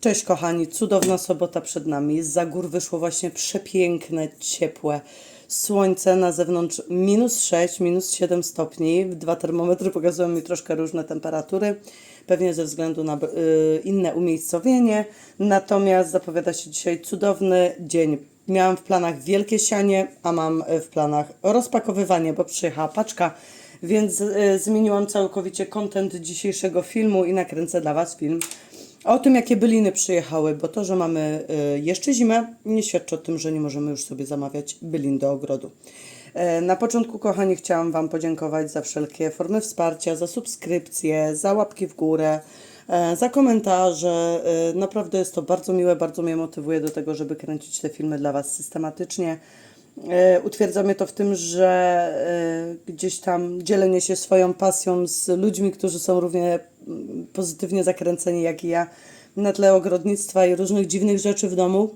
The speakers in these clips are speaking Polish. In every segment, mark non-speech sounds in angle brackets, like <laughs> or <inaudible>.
Cześć kochani, cudowna sobota przed nami. Za gór wyszło właśnie przepiękne, ciepłe słońce. Na zewnątrz minus 6, minus 7 stopni. Dwa termometry pokazują mi troszkę różne temperatury. Pewnie ze względu na y, inne umiejscowienie. Natomiast zapowiada się dzisiaj cudowny dzień. Miałam w planach wielkie sianie, a mam w planach rozpakowywanie, bo przyjechała paczka. Więc y, zmieniłam całkowicie kontent dzisiejszego filmu i nakręcę dla Was film o tym, jakie byliny przyjechały, bo to, że mamy y, jeszcze zimę, nie świadczy o tym, że nie możemy już sobie zamawiać bylin do ogrodu. E, Na początku, kochani, chciałam Wam podziękować za wszelkie formy wsparcia, za subskrypcje, za łapki w górę, e, za komentarze. E, Naprawdę jest to bardzo miłe, bardzo mnie motywuje do tego, żeby kręcić te filmy dla Was systematycznie. E, Utwierdza mnie to w tym, że e, gdzieś tam dzielenie się swoją pasją z ludźmi, którzy są równie pozytywnie zakręceni jak i ja na tle ogrodnictwa i różnych dziwnych rzeczy w domu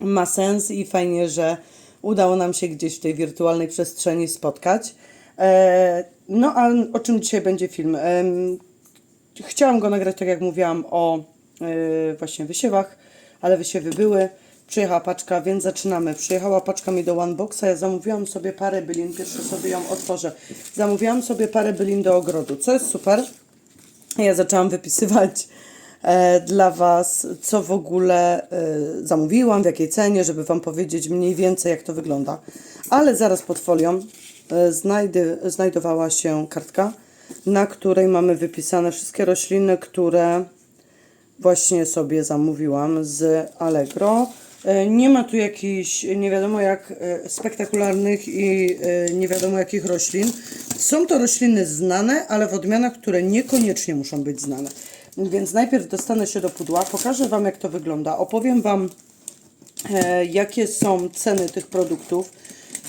ma sens i fajnie, że udało nam się gdzieś w tej wirtualnej przestrzeni spotkać. E, No a o czym dzisiaj będzie film? Chciałam go nagrać, tak jak mówiłam, o właśnie wysiewach, ale wysiewy były. Przyjechała paczka, więc zaczynamy. Przyjechała paczka mi do Oneboxa. Ja zamówiłam sobie parę bylin. Pierwsze sobie ją otworzę. Zamówiłam sobie parę bylin do ogrodu, co jest super. Ja zaczęłam wypisywać e, dla Was, co w ogóle e, zamówiłam, w jakiej cenie, żeby Wam powiedzieć mniej więcej, jak to wygląda. Ale zaraz pod folią e, znajdy, znajdowała się kartka, na której mamy wypisane wszystkie rośliny, które właśnie sobie zamówiłam z Allegro. E, Nie ma tu jakichś nie wiadomo jak e, spektakularnych i e, nie wiadomo jakich roślin. Są to rośliny znane, ale w odmianach, które niekoniecznie muszą być znane. Więc najpierw dostanę się do pudła, pokażę Wam jak to wygląda, opowiem Wam jakie są ceny tych produktów.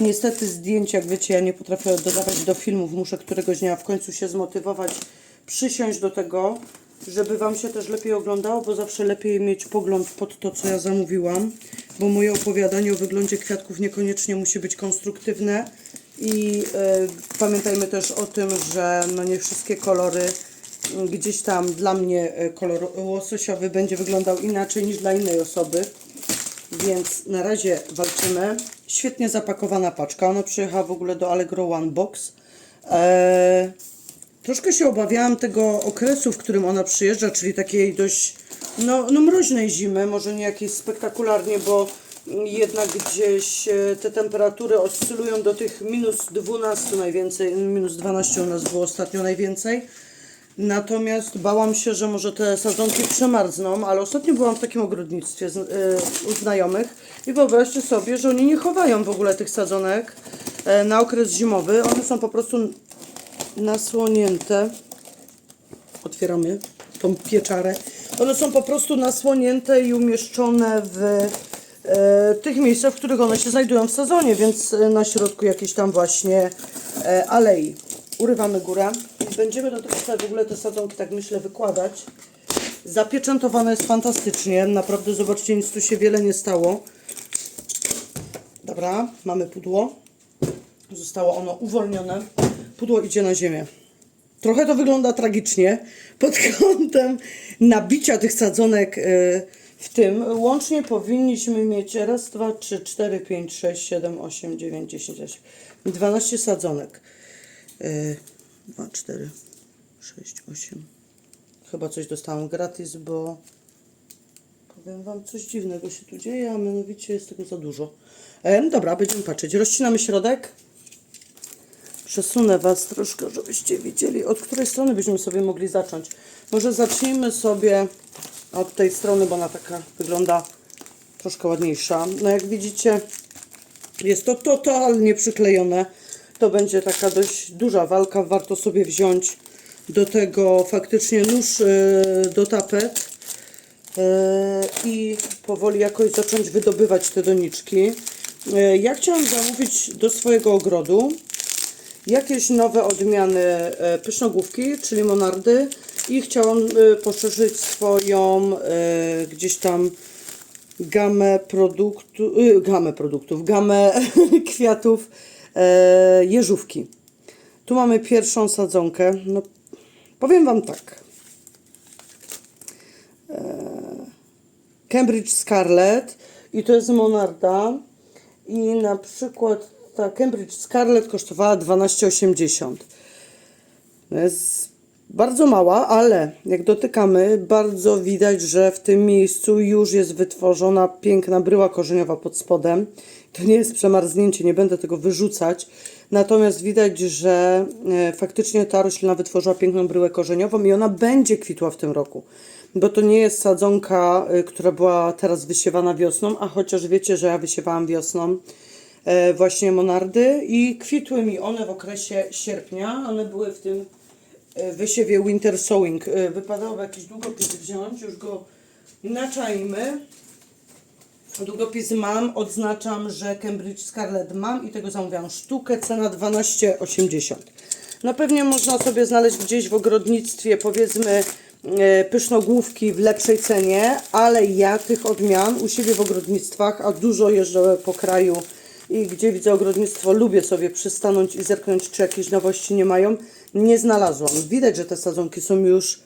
Niestety zdjęć, jak wiecie, ja nie potrafię dodawać do filmów, muszę któregoś dnia w końcu się zmotywować, przysiąść do tego, żeby Wam się też lepiej oglądało, bo zawsze lepiej mieć pogląd pod to, co ja zamówiłam, bo moje opowiadanie o wyglądzie kwiatków niekoniecznie musi być konstruktywne i e, pamiętajmy też o tym, że no nie wszystkie kolory m, gdzieś tam dla mnie e, kolor łososiowy będzie wyglądał inaczej niż dla innej osoby. Więc na razie walczymy. Świetnie zapakowana paczka. Ona przyjechała w ogóle do Allegro One Box. Eee, troszkę się obawiałam tego okresu, w którym ona przyjeżdża, czyli takiej dość no, no mroźnej zimy. Może nie jakiejś spektakularnie, bo jednak gdzieś e, te temperatury oscylują do tych minus 12 najwięcej. Minus 12 u nas było ostatnio najwięcej. Natomiast bałam się, że może te sadzonki przemarzną, ale ostatnio byłam w takim ogrodnictwie z, y, u znajomych i wyobraźcie sobie, że oni nie chowają w ogóle tych sadzonek e, na okres zimowy. One są po prostu nasłonięte. Otwieramy tą pieczarę. One są po prostu nasłonięte i umieszczone w e, tych miejscach, w których one się znajdują w sezonie, więc e, na środku jakiejś tam właśnie e, alei. Urywamy górę będziemy do tego w ogóle te sadzonki, tak myślę, wykładać. Zapieczętowane jest fantastycznie. Naprawdę, zobaczcie, nic tu się wiele nie stało. Dobra, mamy pudło. Zostało ono uwolnione. Pudło idzie na ziemię. Trochę to wygląda tragicznie pod <laughs> kątem nabicia tych sadzonek y, w tym. Łącznie powinniśmy mieć raz, dwa, trzy, cztery, pięć, sześć, siedem, osiem, dziewięć, dziesięć, osiem, 12 sadzonek. Y, Dwa, cztery, sześć, osiem. Chyba coś dostałam gratis, bo powiem Wam, coś dziwnego się tu dzieje, a mianowicie jest tego za dużo. E, dobra, będziemy patrzeć. Rozcinamy środek. Przesunę Was troszkę, żebyście widzieli, od której strony byśmy sobie mogli zacząć. Może zacznijmy sobie od tej strony, bo ona taka wygląda troszkę ładniejsza. No jak widzicie, jest to totalnie przyklejone. To będzie taka dość duża walka. Warto sobie wziąć do tego faktycznie nóż e, do tapet e, i powoli jakoś zacząć wydobywać te doniczki. E, Ja chciałam zamówić do swojego ogrodu jakieś nowe odmiany e, pysznogłówki, czyli monardy i chciałam e, poszerzyć swoją e, gdzieś tam gamę produktu, gamę produktów, gamę <laughs> kwiatów jeżówki. Tu mamy pierwszą sadzonkę. No, powiem Wam tak. Cambridge Scarlet i to jest Monarda i na przykład ta Cambridge Scarlet kosztowała 12,80. No jest bardzo mała, ale jak dotykamy, bardzo widać, że w tym miejscu już jest wytworzona piękna bryła korzeniowa pod spodem. To nie jest przemarznięcie, nie będę tego wyrzucać. Natomiast widać, że e, faktycznie ta roślina wytworzyła piękną bryłę korzeniową i ona będzie kwitła w tym roku. Bo to nie jest sadzonka, y, która była teraz wysiewana wiosną, a chociaż wiecie, że ja wysiewałam wiosną e, właśnie monardy i kwitły mi one w okresie sierpnia. One były w tym e, wysiewie winter sowing. E, Wypadałoby jakiś długopis wziąć, już go naczajmy. Długopis mam, odznaczam, że Cambridge Scarlet mam i tego zamówiłam sztukę, cena 12,80. No pewnie można sobie znaleźć gdzieś w ogrodnictwie, powiedzmy, e, pysznogłówki w lepszej cenie, ale ja tych odmian u siebie w ogrodnictwach, a dużo jeżdżę po kraju i gdzie widzę ogrodnictwo, lubię sobie przystanąć i zerknąć, czy jakieś nowości nie mają, nie znalazłam. Widać, że te sadzonki są już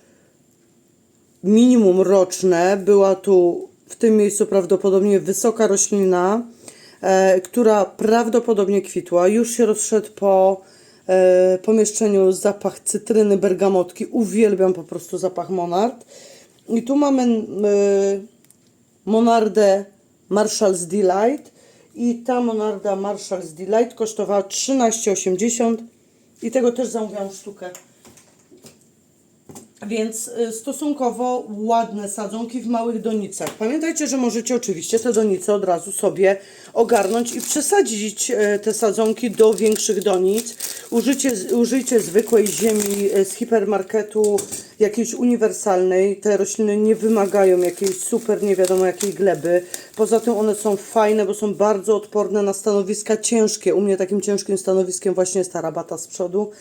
minimum roczne. Była tu w tym miejscu prawdopodobnie wysoka roślina, e, która prawdopodobnie kwitła. Już się rozszedł po e, pomieszczeniu zapach cytryny, bergamotki. Uwielbiam po prostu zapach monard. I tu mamy e, monardę Marshall's Delight i ta monarda Marshall's Delight kosztowała 13,80 i tego też zamówiłam sztukę. Więc y, stosunkowo ładne sadzonki w małych donicach. Pamiętajcie, że możecie oczywiście te donice od razu sobie ogarnąć i przesadzić e, te sadzonki do większych donic. Użycie, użyjcie zwykłej ziemi e, z hipermarketu, jakiejś uniwersalnej. Te rośliny nie wymagają jakiejś super, nie wiadomo jakiej gleby. Poza tym one są fajne, bo są bardzo odporne na stanowiska ciężkie. U mnie takim ciężkim stanowiskiem właśnie jest ta rabata z przodu.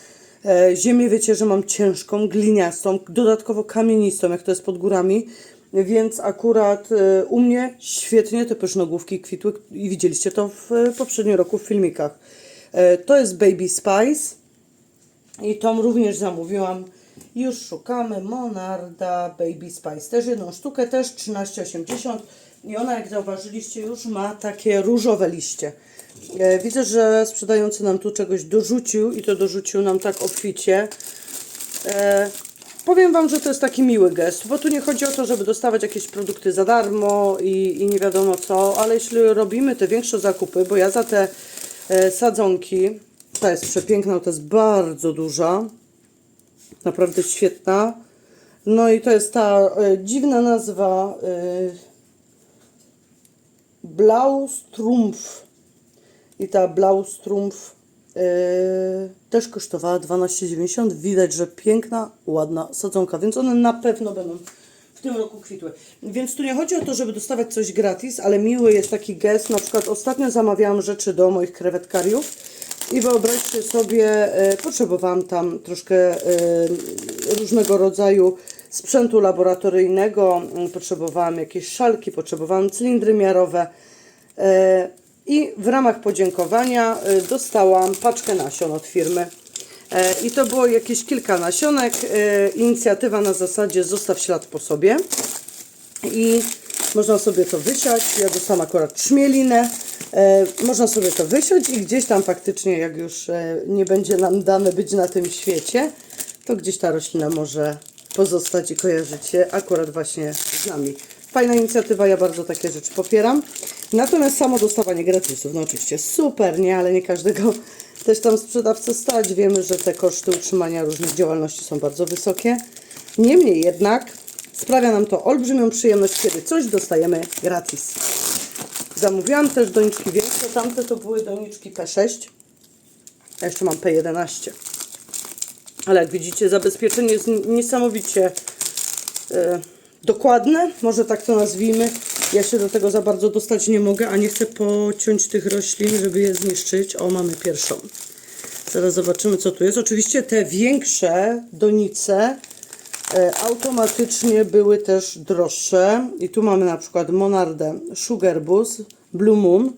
E, Ziemię wiecie, że mam ciężką, gliniastą, dodatkowo kamienistą, jak to jest pod górami, więc akurat e, u mnie świetnie te pysznogłówki kwitły i widzieliście to w e, poprzednim roku w filmikach. To jest Baby Spice i tą również zamówiłam. Już szukamy Monarda Baby Spice. Też jedną sztukę, też 13,80 i ona jak zauważyliście już ma takie różowe liście. E, Widzę, że sprzedający nam tu czegoś dorzucił i to dorzucił nam tak obficie. E, powiem Wam, że to jest taki miły gest, bo tu nie chodzi o to, żeby dostawać jakieś produkty za darmo i, i nie wiadomo co, ale jeśli robimy te większe zakupy, bo ja za te e, sadzonki, ta jest przepiękna, to jest bardzo duża, naprawdę świetna. No i to jest ta dziwna nazwa e, Blaustrumpf. I ta Blaustrumpf yy, też kosztowała 12,90. Widać, że piękna, ładna sadzonka, więc one na pewno będą w tym roku kwitły. Więc tu nie chodzi o to, żeby dostawać coś gratis, ale miły jest taki gest. Na przykład ostatnio zamawiałam rzeczy do moich krewetkariów i wyobraźcie sobie, yy, potrzebowałam tam troszkę yy, różnego rodzaju sprzętu laboratoryjnego, potrzebowałam jakieś szalki, potrzebowałam cylindry miarowe. Yy, i w ramach podziękowania y, dostałam paczkę nasion od firmy. E, I to było jakieś kilka nasionek. e, Inicjatywa na zasadzie zostaw ślad po sobie. I można sobie to wysiać. Ja dostałam akurat trzmielinę. E, Można sobie to wysiać i gdzieś tam faktycznie, jak już nie będzie nam dane być na tym świecie, to gdzieś ta roślina może pozostać i kojarzyć się akurat właśnie z nami. Fajna inicjatywa, ja bardzo takie rzeczy popieram. Natomiast samo dostawanie gratisów, no oczywiście super, nie, ale nie każdego też tam sprzedawcę stać. Wiemy, że te koszty utrzymania różnych działalności są bardzo wysokie. Niemniej jednak sprawia nam to olbrzymią przyjemność, kiedy coś dostajemy gratis. Zamówiłam też doniczki większe, tamte to były doniczki P6, a jeszcze mam P11. Ale jak widzicie, zabezpieczenie jest niesamowicie e, dokładne, może tak to nazwijmy. Ja się do tego za bardzo dostać nie mogę, a nie chcę pociąć tych roślin, żeby je zniszczyć. O, mamy pierwszą. Zaraz zobaczymy, co tu jest. Oczywiście te większe donice e, automatycznie były też droższe. I tu mamy na przykład Monardę Sugar Buzz Blue Moon.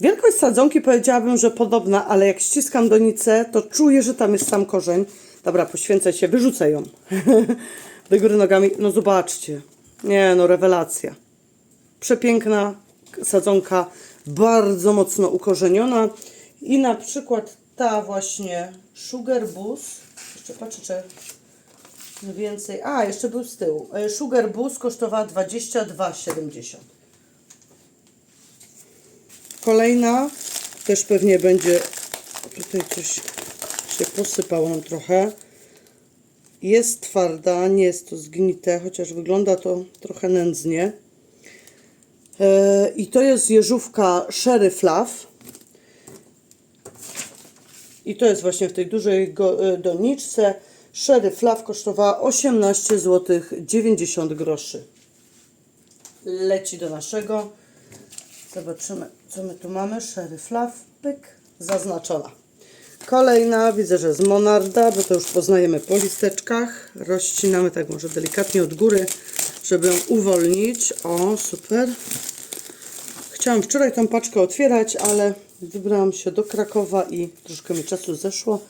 Wielkość sadzonki powiedziałabym, że podobna, ale jak ściskam donicę, to czuję, że tam jest sam korzeń. Dobra, poświęcę się, wyrzucę ją. <laughs> Do góry nogami. No zobaczcie. Nie no, rewelacja. Przepiękna sadzonka, bardzo mocno ukorzeniona. I na przykład ta właśnie Sugar Boost. Jeszcze patrzę, czy więcej. A, jeszcze był z tyłu. E, Sugar Boost kosztowała 22,70. Kolejna też pewnie będzie. Tutaj coś się posypało trochę. Jest twarda, nie jest to zgnite, chociaż wygląda to trochę nędznie. E, I to jest jeżówka Sherry Fluff. I to jest właśnie w tej dużej e, doniczce. Sherry Fluff kosztowała 18 zł 90 groszy. Leci do naszego. Zobaczymy, co my tu mamy. Sherry Fluff, pyk, zaznaczona. Kolejna, widzę, że z Monarda, bo to już poznajemy po listeczkach. Rozcinamy tak może delikatnie od góry, żeby ją uwolnić. O, super. Chciałam wczoraj tą paczkę otwierać, ale wybrałam się do Krakowa i troszkę mi czasu zeszło,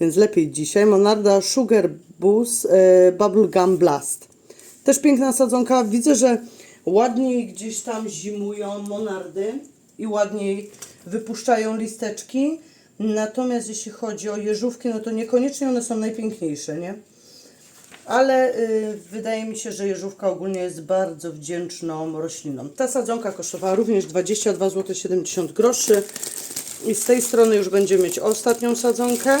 więc lepiej dzisiaj. Monarda Sugar Boost e, Bubble Gum Blast. Też piękna sadzonka. Widzę, że ładniej gdzieś tam zimują monardy i ładniej wypuszczają listeczki. Natomiast jeśli chodzi o jeżówki, no to niekoniecznie one są najpiękniejsze, nie? Ale y, wydaje mi się, że jeżówka ogólnie jest bardzo wdzięczną rośliną. Ta sadzonka kosztowała również 22 zł 70 groszy. I z tej strony już będziemy mieć ostatnią sadzonkę.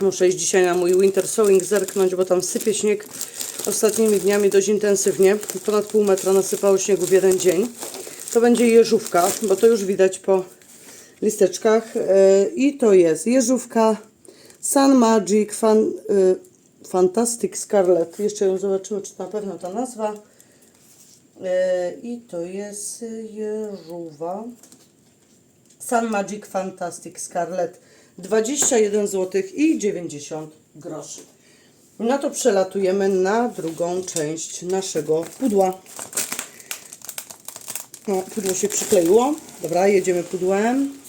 Muszę iść dzisiaj na mój winter sowing zerknąć, bo tam sypie śnieg ostatnimi dniami dość intensywnie. Ponad pół metra nasypało śniegu w jeden dzień. To będzie jeżówka, bo to już widać po listeczkach. E, I to jest jeżówka Sun Magic Fan, e, Fantastic Scarlet. Jeszcze ją zobaczymy, czy na pewno ta nazwa. E, I to jest jeżuwa. Sun Magic Fantastic Scarlet 21 zł i 90 groszy. No to przelatujemy na drugą część naszego pudła. No, pudło się przykleiło. Dobra, jedziemy pudłem.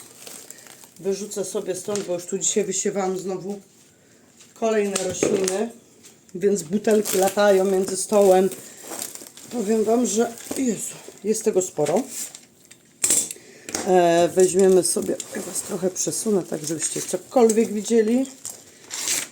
Wyrzucę sobie stąd, bo już tu dzisiaj wysiewałam znowu kolejne rośliny, więc butelki latają między stołem. Powiem Wam, że Jezu, jest tego sporo. E, weźmiemy sobie, ja Was trochę przesunę, tak żebyście cokolwiek widzieli.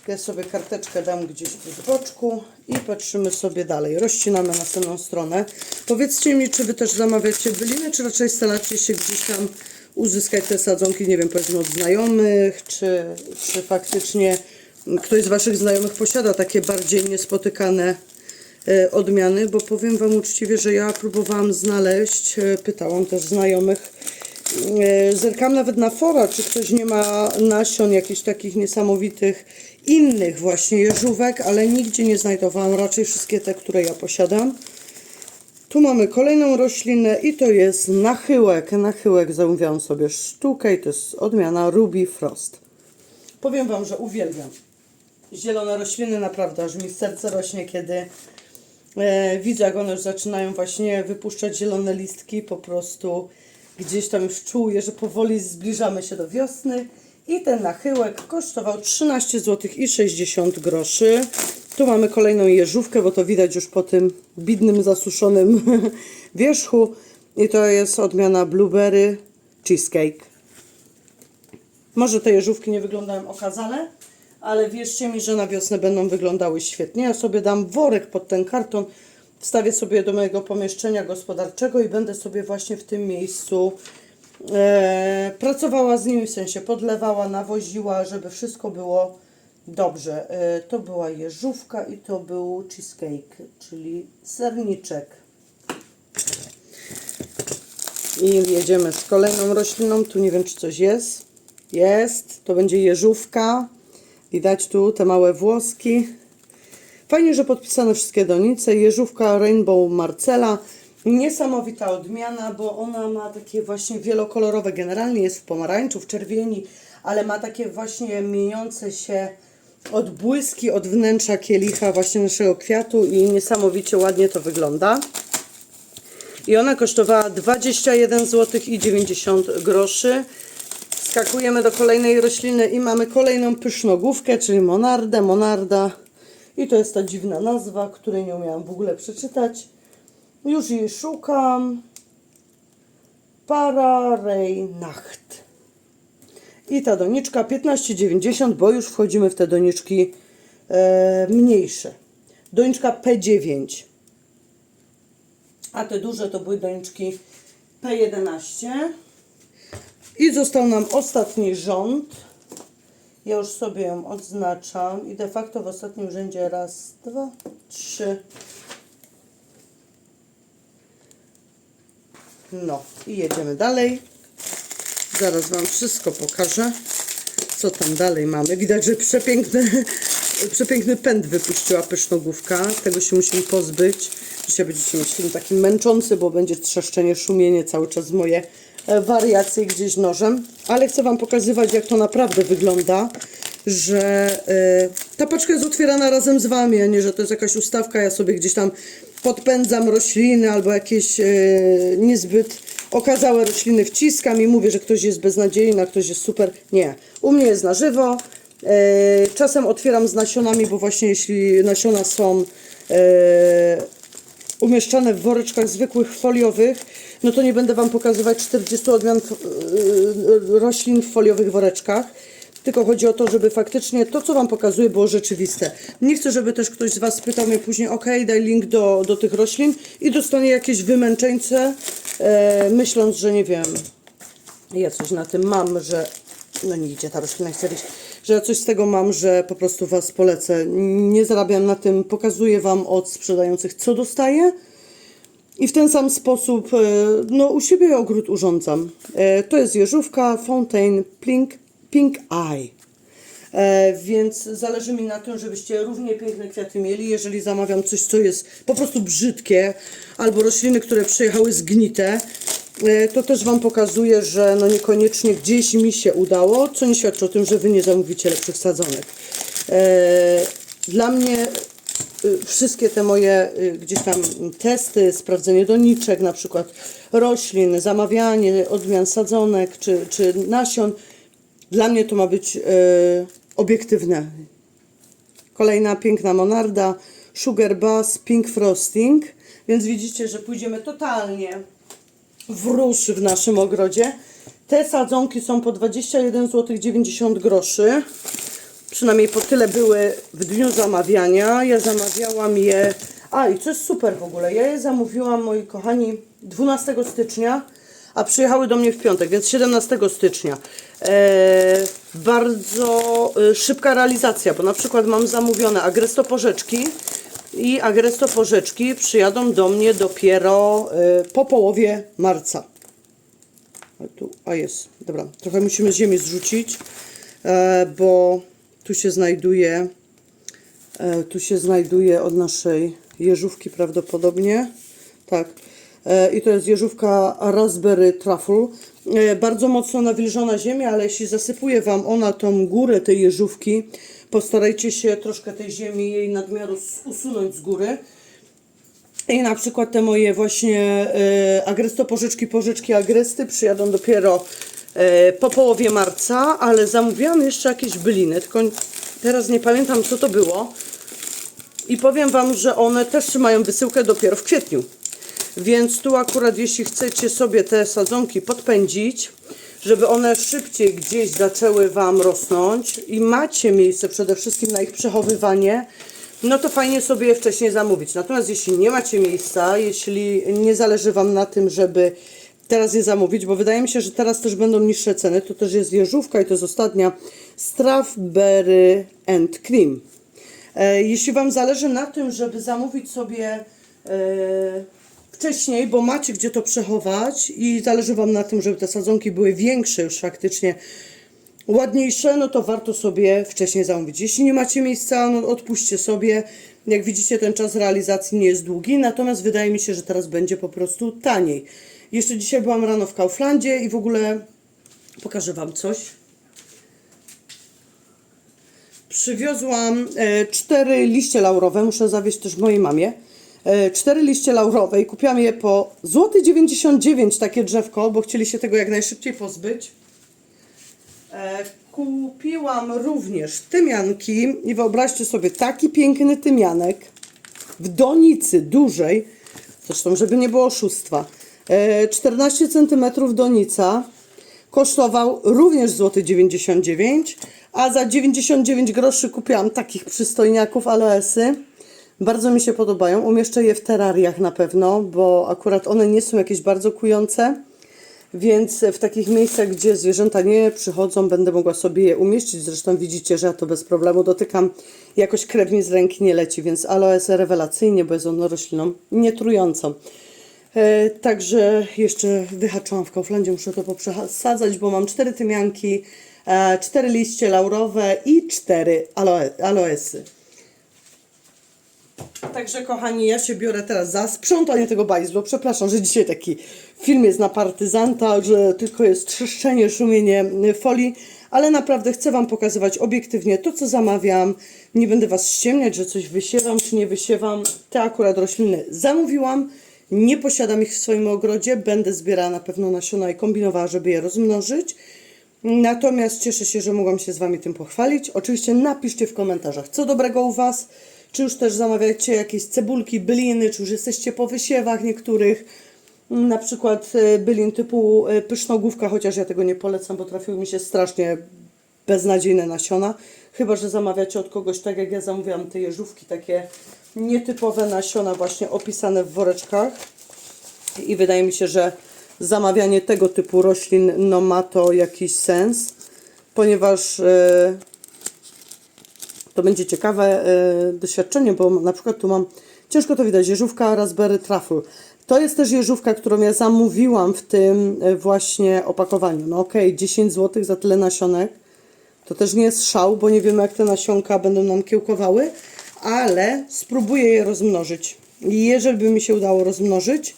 Ja sobie karteczkę dam gdzieś z boczku i patrzymy sobie dalej. Rozcinamy następną stronę. Powiedzcie mi, czy Wy też zamawiacie byliny, czy raczej staracie się gdzieś tam uzyskać te sadzonki, nie wiem, powiedzmy od znajomych, czy, czy faktycznie ktoś z Waszych znajomych posiada takie bardziej niespotykane e, odmiany, bo powiem Wam uczciwie, że ja próbowałam znaleźć, e, pytałam też znajomych, e, zerkam nawet na fora, czy ktoś nie ma nasion jakichś takich niesamowitych innych właśnie jeżówek, ale nigdzie nie znajdowałam, raczej wszystkie te, które ja posiadam. Tu mamy kolejną roślinę i to jest nachyłek. Nachyłek zamówiłam sobie sztukę i to jest odmiana Ruby Frost. Powiem Wam, że uwielbiam zielone rośliny, naprawdę aż mi serce rośnie, kiedy e, widzę, jak one już zaczynają właśnie wypuszczać zielone listki. Po prostu gdzieś tam już czuję, że powoli zbliżamy się do wiosny. I ten nachyłek kosztował 13 zł i 60 groszy. Tu mamy kolejną jeżówkę, bo to widać już po tym bidnym, zasuszonym <laughs> wierzchu. I to jest odmiana Blueberry Cheesecake. Może te jeżówki nie wyglądają okazale, ale wierzcie mi, że na wiosnę będą wyglądały świetnie. Ja sobie dam worek pod ten karton, wstawię sobie do mojego pomieszczenia gospodarczego i będę sobie właśnie w tym miejscu e, pracowała z nimi, w sensie podlewała, nawoziła, żeby wszystko było dobrze. E, to była jeżówka i to był cheesecake, czyli serniczek. I jedziemy z kolejną rośliną. Tu nie wiem, czy coś jest. Jest. To będzie jeżówka. Widać tu te małe włoski. Fajnie, że podpisane wszystkie donice. Jeżówka Rainbow Marcela. Niesamowita odmiana, bo ona ma takie właśnie wielokolorowe. Generalnie jest w pomarańczu, w czerwieni, ale ma takie właśnie mieniące się odbłyski od wnętrza kielicha właśnie naszego kwiatu i niesamowicie ładnie to wygląda. I ona kosztowała 21 zł i 90 groszy. Skakujemy do kolejnej rośliny i mamy kolejną pysznogłówkę, czyli monardę, monarda. I to jest ta dziwna nazwa, której nie umiałam w ogóle przeczytać. Już jej szukam. Pararej Nacht. I ta doniczka 15,90, bo już wchodzimy w te doniczki e, mniejsze. Doniczka P9. A te duże to były doniczki P11. I został nam ostatni rząd. Ja już sobie ją odznaczam i de facto w ostatnim rzędzie raz, dwa, trzy. No i jedziemy dalej. Zaraz Wam wszystko pokażę, co tam dalej mamy. Widać, że przepiękny, przepiękny pęd wypuściła pysznogłówka. Tego się musimy pozbyć. Dzisiaj będziecie mieć film taki męczący, bo będzie trzeszczenie, szumienie cały czas moje e, wariacje gdzieś nożem. Ale chcę Wam pokazywać, jak to naprawdę wygląda, że e, ta paczka jest otwierana razem z Wami, a nie, że to jest jakaś ustawka, ja sobie gdzieś tam podpędzam rośliny albo jakieś e, niezbyt okazałe rośliny wciskam i mówię, że ktoś jest beznadziejny, ktoś jest super. Nie. U mnie jest na żywo. E, czasem otwieram z nasionami, bo właśnie jeśli nasiona są e, umieszczane w woreczkach zwykłych foliowych, no to nie będę Wam pokazywać 40 odmian y, roślin w foliowych woreczkach. Tylko chodzi o to, żeby faktycznie to, co Wam pokazuję, było rzeczywiste. Nie chcę, żeby też ktoś z Was spytał mnie później, ok, daj link do, do tych roślin i dostanie jakieś wymęczeńce, e, myśląc, że nie wiem, ja coś na tym mam, że. No nie idzie ta roślina, chcę wiedzieć, że ja coś z tego mam, że po prostu Was polecę. Nie zarabiam na tym, pokazuję Wam od sprzedających, co dostaję. I w ten sam sposób e, no, u siebie ogród urządzam. E, To jest jeżówka Fontaine Pink, Pink Eye. E, więc zależy mi na tym, żebyście równie piękne kwiaty mieli. Jeżeli zamawiam coś, co jest po prostu brzydkie, albo rośliny, które przyjechały zgnite, e, to też Wam pokazuję, że no niekoniecznie gdzieś mi się udało, co nie świadczy o tym, że Wy nie zamówicie lepszych sadzonek. E, Dla mnie y, wszystkie te moje y, gdzieś tam testy, sprawdzenie doniczek, na przykład roślin, zamawianie odmian sadzonek czy, czy nasion, dla mnie to ma być y, obiektywne. Kolejna piękna monarda, Sugar Bass, Pink Frosting, więc widzicie, że pójdziemy totalnie w róż w naszym ogrodzie. Te sadzonki są po 21 zł 90 groszy. Przynajmniej po tyle były w dniu zamawiania. Ja zamawiałam je. A i co jest super w ogóle. Ja je zamówiłam, moi kochani, 12 stycznia, a przyjechały do mnie w piątek, więc 17 stycznia. Eee, bardzo e, szybka realizacja, bo na przykład mam zamówione agresto porzeczki i agresto porzeczki przyjadą do mnie dopiero e, po połowie marca. A tu, a jest, dobra. Trochę musimy z ziemi zrzucić, e, bo tu się znajduje, e, tu się znajduje od naszej jeżówki prawdopodobnie. Tak. E, I to jest jeżówka Raspberry Truffle. E, bardzo mocno nawilżona ziemia, ale jeśli zasypuje Wam ona tą górę tej jeżówki, postarajcie się troszkę tej ziemi jej nadmiaru usunąć z góry. I na przykład te moje właśnie y, agresto pożyczki, pożyczki agresty przyjadą dopiero e, po połowie marca, ale zamówiłam jeszcze jakieś byliny, tylko teraz nie pamiętam co to było. I powiem Wam, że one też mają wysyłkę dopiero w kwietniu. Więc tu akurat jeśli chcecie sobie te sadzonki podpędzić, żeby one szybciej gdzieś zaczęły Wam rosnąć i macie miejsce przede wszystkim na ich przechowywanie, no to fajnie sobie je wcześniej zamówić. Natomiast jeśli nie macie miejsca, jeśli nie zależy Wam na tym, żeby teraz je zamówić, bo wydaje mi się, że teraz też będą niższe ceny, to też jest jeżówka i to jest ostatnia Strawberry and Cream. E, Jeśli Wam zależy na tym, żeby zamówić sobie e, wcześniej, bo macie gdzie to przechować i zależy Wam na tym, żeby te sadzonki były większe już faktycznie, ładniejsze, no to warto sobie wcześniej zamówić. Jeśli nie macie miejsca, no odpuśćcie sobie. Jak widzicie, ten czas realizacji nie jest długi, natomiast wydaje mi się, że teraz będzie po prostu taniej. Jeszcze dzisiaj byłam rano w Kauflandzie i w ogóle pokażę Wam coś. Przywiozłam e, cztery liście laurowe, muszę zawieźć też mojej mamie. E, cztery liście laurowe i kupiłam je po złoty 99 takie drzewko, bo chcieli się tego jak najszybciej pozbyć. E, kupiłam również tymianki i wyobraźcie sobie taki piękny tymianek w donicy dużej Zresztą, żeby nie było oszustwa. E, 14 cm donica kosztował również złoty 99, a za 99 groszy kupiłam takich przystojniaków aloesy. Bardzo mi się podobają. Umieszczę je w terariach na pewno, bo akurat one nie są jakieś bardzo kujące. Więc w takich miejscach, gdzie zwierzęta nie przychodzą, będę mogła sobie je umieścić. Zresztą widzicie, że ja to bez problemu dotykam. Jakoś krew mi z ręki nie leci, więc aloes rewelacyjnie, bo jest ono rośliną nietrującą. E, także jeszcze wyhaczyłam w Kauflandzie, muszę to poprzesadzać, bo mam cztery tymianki, e, cztery liście laurowe i cztery aloe, aloesy. Także kochani, ja się biorę teraz za sprzątanie tego bajzlu. Przepraszam, że dzisiaj taki film jest na partyzanta, że tylko jest trzeszczenie, szumienie y, folii, ale naprawdę chcę Wam pokazywać obiektywnie to, co zamawiam. Nie będę Was ściemniać, że coś wysiewam czy nie wysiewam. Te akurat rośliny zamówiłam. Nie posiadam ich w swoim ogrodzie. Będę zbierała na pewno nasiona i kombinowała, żeby je rozmnożyć. Natomiast cieszę się, że mogłam się z Wami tym pochwalić. Oczywiście napiszcie w komentarzach, co dobrego u Was. Czy już też zamawiacie jakieś cebulki, byliny, czy już jesteście po wysiewach niektórych. Na przykład e, bylin typu e, pysznogłówka, chociaż ja tego nie polecam, bo trafiły mi się strasznie beznadziejne nasiona. Chyba, że zamawiacie od kogoś, tak jak ja zamówiłam te jeżówki, takie nietypowe nasiona właśnie opisane w woreczkach. I wydaje mi się, że zamawianie tego typu roślin no, ma to jakiś sens, ponieważ e, to będzie ciekawe e, doświadczenie, bo na przykład tu mam, ciężko to widać, jeżówka Raspberry Truffle. To jest też jeżówka, którą ja zamówiłam w tym e, właśnie opakowaniu. No okej, 10 zł za tyle nasionek. To też nie jest szał, bo nie wiemy jak te nasionka będą nam kiełkowały, ale spróbuję je rozmnożyć. I jeżeli by mi się udało rozmnożyć,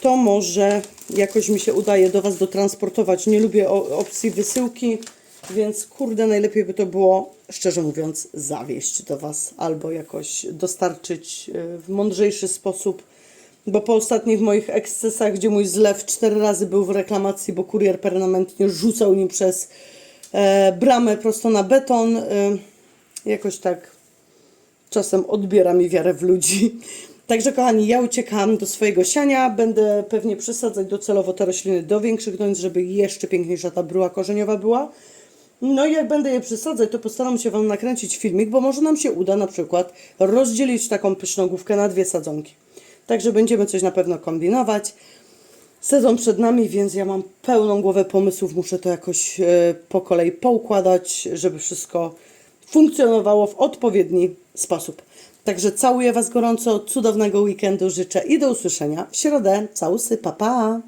to może jakoś mi się udaje do Was dotransportować. Nie lubię opcji wysyłki, więc kurde, najlepiej by to było, szczerze mówiąc, zawieść do Was albo jakoś dostarczyć y, w mądrzejszy sposób. Bo po ostatnich moich ekscesach, gdzie mój zlew cztery razy był w reklamacji, bo kurier permanentnie rzucał nim przez e, bramę prosto na beton, y, jakoś tak czasem odbiera mi wiarę w ludzi. <laughs> Także kochani, ja uciekam do swojego siania, będę pewnie przesadzać docelowo te rośliny do większych donic, żeby jeszcze piękniejsza ta bryła korzeniowa była. No i jak będę je przesadzać, to postaram się Wam nakręcić filmik, bo może nam się uda na przykład rozdzielić taką pyszną na dwie sadzonki. Także będziemy coś na pewno kombinować. Sezon przed nami, więc ja mam pełną głowę pomysłów. Muszę to jakoś e, po kolei poukładać, żeby wszystko funkcjonowało w odpowiedni sposób. Także całuję Was gorąco, cudownego weekendu życzę i do usłyszenia w środę. Całusy, pa pa!